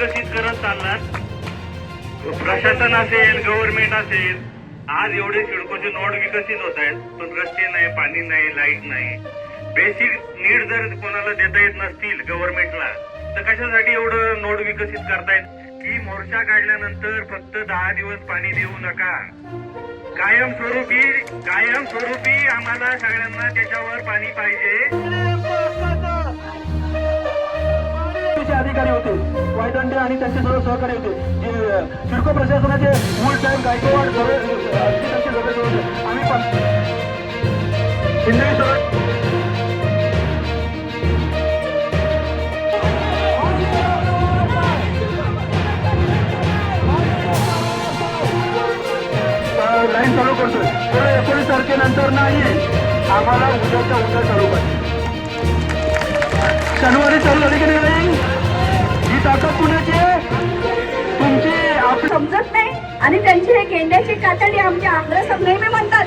विकसित करत चालला प्रशासन असेल गव्हर्नमेंट असेल आज एवढे सिडकोचे नोड विकसित होत आहेत पण रस्ते नाही पाणी नाही लाइट नाही. बेसिक नीड जर कोणाला देता येत नसतील गव्हर्नमेंटला तर कशासाठी एवढं नोड विकसित करतायत? की मोर्चा काढल्यानंतर फक्त दहा दिवस पाणी देऊ नका. कायमस्वरूपी कायमस्वरूपी आम्हाला सगळ्यांना त्याच्यावर पाणी पाहिजे. अधिकारी होते. वायदंडे आणि त्यांचे सर्व सहकारी होते. जे सिडको प्रशासनाचे मूळ टाईम गायकवाड सर्व त्यांचे सदस्य होते. आम्ही पण. शिंदे सर लाईन चालू करतोय. तर एकोणीस तारखेनंतर नाही आम्हाला उद्याच्या उद्या चालू पाहिजे शनिवारी चालू झाली की नाही ताकद कुणाची? तुमची आपली समजत नाही. आणि त्यांची हे गेंड्याची कातडी आमच्या आंध्र नेहमी म्हणतात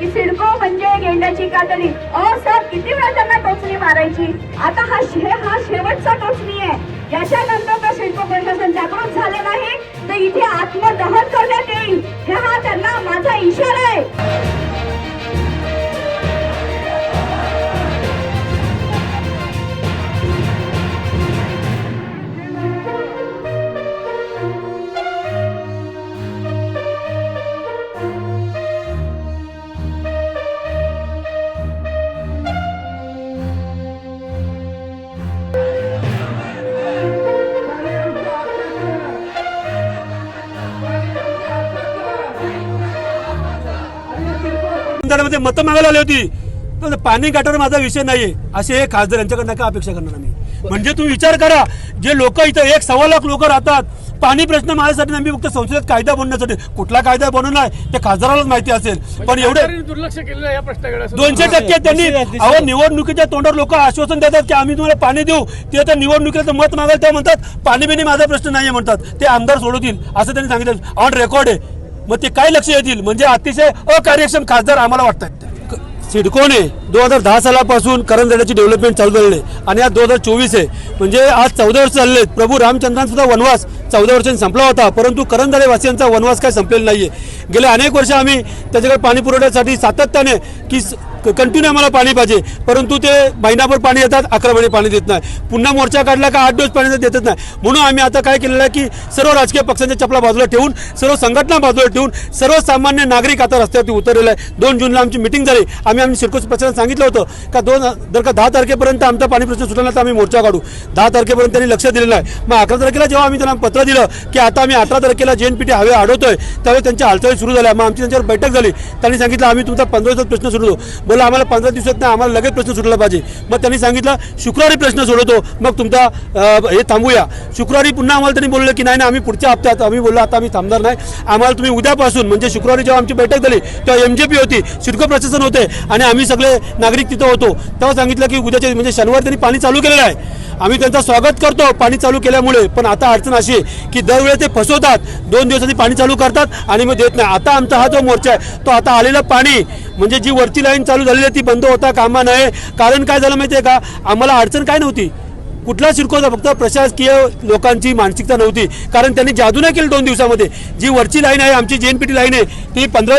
की सिडको म्हणजे गेंड्याची कातडी. अ सर किती वेळा त्यांना टोचणी मारायची? आता हा शे हा शेवटचा टोचणी आहे. याच्यानंतर तर सिडको प्रशासन जागृत झाले नाही तर इथे आत्मदहन करण्यात येईल. हे हा त्यांना माझा इशारा आहे. मध्ये मतं मागायला आली होती. पण पाणी गाठावर माझा विषय नाहीये. असे हे खासदार यांच्याकडनं काय अपेक्षा करणार आम्ही. म्हणजे तुम्ही विचार करा जे लोक इथं एक सव्वा लाख लोक राहतात पाणी प्रश्न माझ्यासाठी नाही, मी फक्त संसदेत कायदा बनवण्यासाठी. कुठला कायदा बनवणार आहे ते खासदारालाच माहिती असेल. पण एवढे दुर्लक्ष केलेलं या प्रश्नाकडे दोनशे टक्के त्यांनी अहो निवडणुकीच्या तोंडावर लोक आश्वासन देतात की आम्ही तुम्हाला पाणी देऊ. ते आता निवडणुकीचं मत मागायला ते म्हणतात पाणी बिणी माझा प्रश्न नाही म्हणतात. ते आमदार सोडवतील असं त्यांनी सांगितलं. ऑन रेकॉर्ड आहे. मग ते काय लक्ष येतील? म्हणजे अतिशय अकार्यक्षम खासदार आम्हाला वाटतात. सिडकोने दोन हजार दहा सालापासून करंजड्याची डेव्हलपमेंट चालू झालेली आहे. आणि आज दोन हजार चोवीस आहे. म्हणजे आज चौदा वर्ष चालले आहेत. प्रभू रामचंद्रांसुद्धा वनवास चौदा वर्षांनी संपला होता. परंतु करंजडेवासियांचा वनवास काय संपलेला नाहीये. गेले अनेक वर्ष आम्ही त्याच्याकडे पाणी पुरवठ्यासाठी सातत्याने की कंटिन्यू आम्हाला पाणी पाहिजे. परंतु ते महिनाभर पाणी देतात अकरा महिने पाणी देत नाही पुन्हा मोर्चा काढला का आठ दिवस पाणी देतच नाही म्हणून आम्ही आता काय केलेलं आहे की सर्व राजकीय पक्षांच्या चपला बाजूला ठेवून सर्व संघटना बाजूला ठेवून सर्वसामान्य नागरिक आता रस्त्यावरती उतरलेला आहे दोन जूनला आमची मिटिंग झाली. आम्ही आम्ही आम्ही सिडको पक्षाला सांगितलं होतं का दोन जर का दहा तारखेपर्यंत आमचा पाणी प्रश्न सुटला तर आम्ही मोर्चा काढू. दहा तारखेपर्यंत त्यांनी लक्ष दिलेलं आहे मग अकरा तारखेला जेव्हा आम्ही त्यांना पत्र दिलं की आता आम्ही अठरा तारखेला जे एन पी टी हवे अडवतोय त्यावेळी त्यांच्या हालचाली सुरू झाल्या. मग आमची त्यांच्यावर बैठक झाली. त्यांनी सांगितलं आम्ही तुमचा पंधरा दिवसात प्रश्न सोडवतो. बोला आम्हाला पंधरा दिवसात नाही आम्हाला लगेच प्रश्न सुटला पाहिजे. मग त्यांनी सांगितलं शुक्रवारी प्रश्न सोडवतो. मग तुमचा हे थांबूया. शुक्रवारी पुन्हा आम्हाला त्यांनी बोललं की नाही नाही आम्ही पुढच्या हप्त्यात आम्ही बोललो आता आम्ही थांबणार नाही. आम्हाला तुम्ही उद्यापासून म्हणजे शुक्रवारी जेव्हा आमची बैठक झाली तेव्हा एम जे पी होती सिडको प्रशासन होते. आणि आम्ही सगळे नागरिक तिथं होतो. तेव्हा सांगितलं की उद्याच्या म्हणजे शनिवार त्यांनी पाणी चालू केलेलं आहे. आम्ही त्यांचं स्वागत करतो पाणी चालू केल्यामुळे. पण आता अडचण अशी आहे की दरवेळेस ते फसवतात. दोन दिवसांनी पाणी चालू करतात आणि मग देत नाही. आता आमचा हा जो मोर्चा आहे तो आता आलेलं पाणी म्हणजे जी वरची लाईन चालू झालेली आहे ती बंद होता कामा नये. कारण काय झालं माहिती आहे का? आम्हाला अडचण काय नव्हती. कुठला शिरकोचा फक्त प्रशासकीय लोकांची मानसिकता नव्हती. कारण त्यांनी जादू नाही केली दोन दिवसामध्ये. जी वरची लाईन आहे आमची जे एन पी टी लाईन आहे ती पंधरा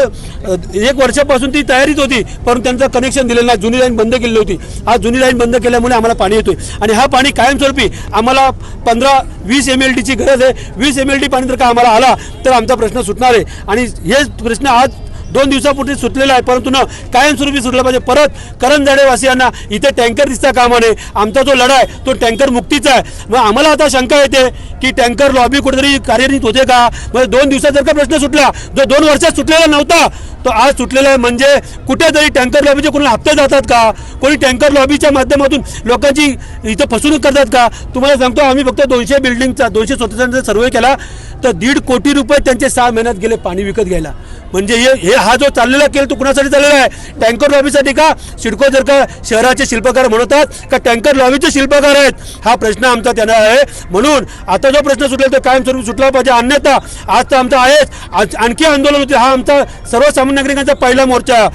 एक वर्षापासून ती तयारीत होती. परंतु त्यांचं कनेक्शन दिलेलं नाही. जुनी लाईन बंद केलेली होती आज जुनी लाईन बंद केल्यामुळे आम्हाला पाणी येतोय. आणि हा पाणी कायमस्वरूपी आम्हाला पंधरा वीस एम एल डीची गरज आहे. वीस एम एल डी पाणी जर का आम्हाला आला तर आमचा प्रश्न सुटणार आहे. आणि हे प्रश्न आज दोन दिवसापूर्वी सुटलेला आहे परंतु ना कायमस्वरूपी सुटला पाहिजे. परत करंजाडेवासियांना इथे टँकर दिसता कामा नये आमचा जो लढा आहे तो टँकर मुक्तीचा आहे. मग आम्हाला आता शंका येते की टँकर लॉबी कुठेतरी कार्यरत होते का? म्हणजे दोन दिवसात जर का प्रश्न सुटला जो दोन वर्षात सुटलेला नव्हता तो आज सुटलेला आहे. म्हणजे कुठेतरी टँकर लॉबीचे कोणी हप्ते जातात का? कोणी टँकर लॉबीच्या माध्यमातून लोकांची इथं फसवणूक करतात का? तुम्हाला सांगतो आम्ही फक्त दोनशे बिल्डिंगचा दोनशे स्वतंत्र सर्वे केला. तर दीड कोटी रुपये त्यांचे सहा महिन्यात गेले पाणी विकत घ्यायला. म्हणजे हे हे हा जो चाललेला केल तो कुणासाठी चाललेला आहे? टँकर लॉबीसाठी का? सिडको जर का शहराचे शिल्पकार म्हणतात का टँकर लॉबीचे शिल्पकार आहेत? हा प्रश्न आमचा त्यांना आहे. म्हणून आता जो प्रश्न सुटला तो कायमस्वरूपी सुटला पाहिजे. अन्यथा आज तर आमचा आहेच. आज आणखी आंदोलन होते. हा आमचा सर्वसामान्य नागरिकांचा पहिला मोर्चा.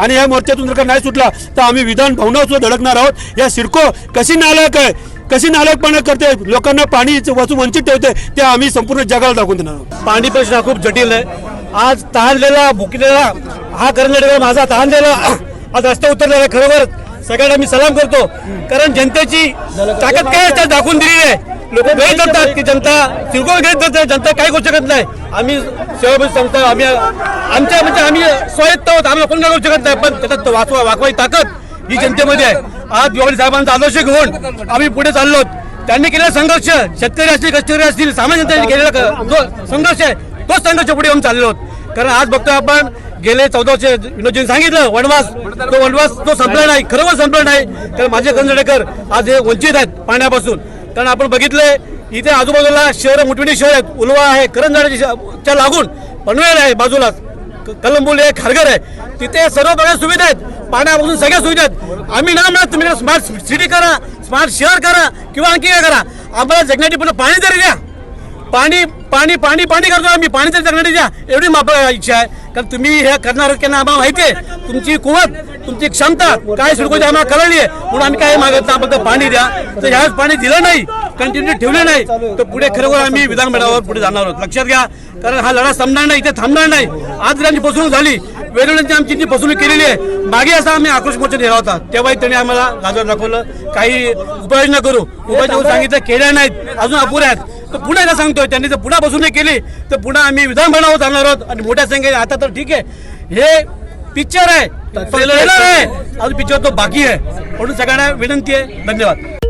आणि या मोर्चातून जर का नाही सुटला तर आम्ही विधान भवनावर सुद्धा धडकणार आहोत. या सिडको कशी नालायक आहे? कशी नालायकपणा करते? लोकांना पाणी वाचून वंचित ठेवते ते आम्ही संपूर्ण जगाला दाखवून देणार आहोत. पाणी प्रश्न खूप जटिल आहे. आज तहानलेला भुकलेला हा कर्नाटक माझा तहानलेला आज रस्ता उतरलेला खरोखर सगळ्यांना मी सलाम करतो. कारण जनतेची ताकद काय दाखवून दिलेली आहे. लोक गैर करतात की जनता सिरकोळ गैर करतात जनता काही करू शकत नाही. आम्ही सेवाभावी संस्था आम्ही आमच्या म्हणजे आम्ही स्वायत्त आहोत आम्ही कोण काय करू शकत नाही पण त्याच्यात वाचवा वाकवाई ताकद ही जनतेमध्ये आहे. आज दिवाळी साहेबांचा आदर्श घेऊन आम्ही पुढे चाललो त्यांनी केलेला संघर्ष शेतकरी असतील कष्टकरी असतील सामान्य जनतेने केलेला जो संघर्ष आहे तोच संघर्ष पुढे येऊन चाललो आहोत. कारण आज बघतोय आपण गेले चौदा वर्ष सांगितलं वनवास तो वनवास तो संपला नाही खरोखर संपला नाही. कारण माझे कंजडेकर आज हे वंचित आहेत पाण्यापासून. कारण आपण बघितलंय इथे आजूबाजूला शहर मोठमोठी शहर आहेत. उलवा आहे करंजाच्या लागून पनवेल आहे बाजूलाच क- कलंबोली आहे खारघर आहे. तिथे सर्व प्रकारच्या सुविधा आहेत. पाण्यापासून सगळ्या सुविधा आहेत. आम्ही ना म्हणत तुम्ही स्मार्ट सिटी करा स्मार्ट शहर करा किंवा आणखी काय करा. आम्हाला जगण्यासाठी पण पाणी तरी द्या. पाणी पाणी पाणी पाणी करतो आम्ही. पाणी तरी जगण्यासाठी द्या. एवढी माप इच्छा आहे. कारण तुम्ही हे करणार आहात आम्हाला माहिती आहे. तुमची कुवत तुमची क्षमता काय सुडकोची आम्हाला कळली आहे. म्हणून आम्ही काय मागत नाही फक्त पाणी द्या. तर ह्यावेळेस पाणी दिलं नाही कंटिन्यू ठेवले नाही. तर पुढे खरोखर आम्ही विधानमंडळावर पुढे जाणार आहोत. लक्षात घ्या कारण हा लढा संपणार नाही इथे थांबणार नाही. आज जर आमची फसवणूक झाली वेळोवेळी आमची जी फसवणूक केलेली आहे मागे असा आम्ही आक्रोश मोर्चा नेला होता. तेव्हाही त्यांनी आम्हाला गाजर दाखवलं. काही उपाययोजना करू. उपाययोजना सांगितलं केल्या नाहीत. अजून अपुऱ्या आहेत. तर पुन्हा एकदा सांगतोय त्यांनी जर पुन्हा बसून केली तर पुन्हा आम्ही विधानभवनावर जाणार आहोत आणि मोठ्या संख्येने आता तर ठीक आहे. हे पिक्चर आहे. ट्रेलर आहे. अजून पिक्चर तो बाकी आहे. म्हणून सगळ्यांना विनंती आहे. धन्यवाद.